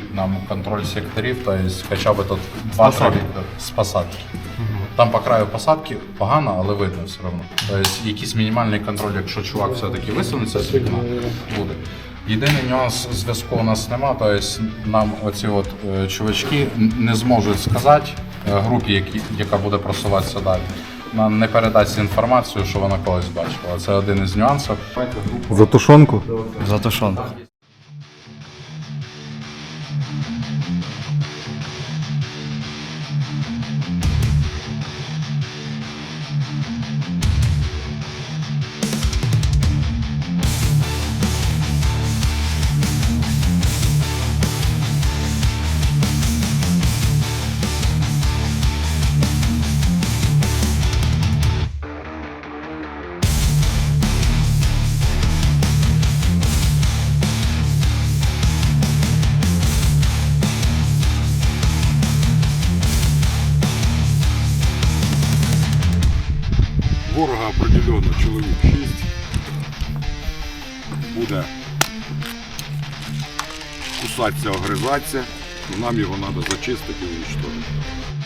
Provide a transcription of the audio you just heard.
дадуть нам контроль секторів, тобто хоча б тут два три з посадки. Там по краю посадки погано, але видно все одно. Тобто якийсь мінімальний контроль, якщо чувак все-таки висунеться з вікна, буде. Єдиний нюанс зв'язку у нас нема, тобто нам оці от е, чувачки не зможуть сказати е, групі, які, яка буде просуватися далі. Нам не передасть інформацію, що вона когось бачила. Це один із нюансів. За тушонку? Затушон. Thank you. Ворога определенно чоловік 6. Буде кусатися, огризатися, і нам його треба зачистити і уничтожити.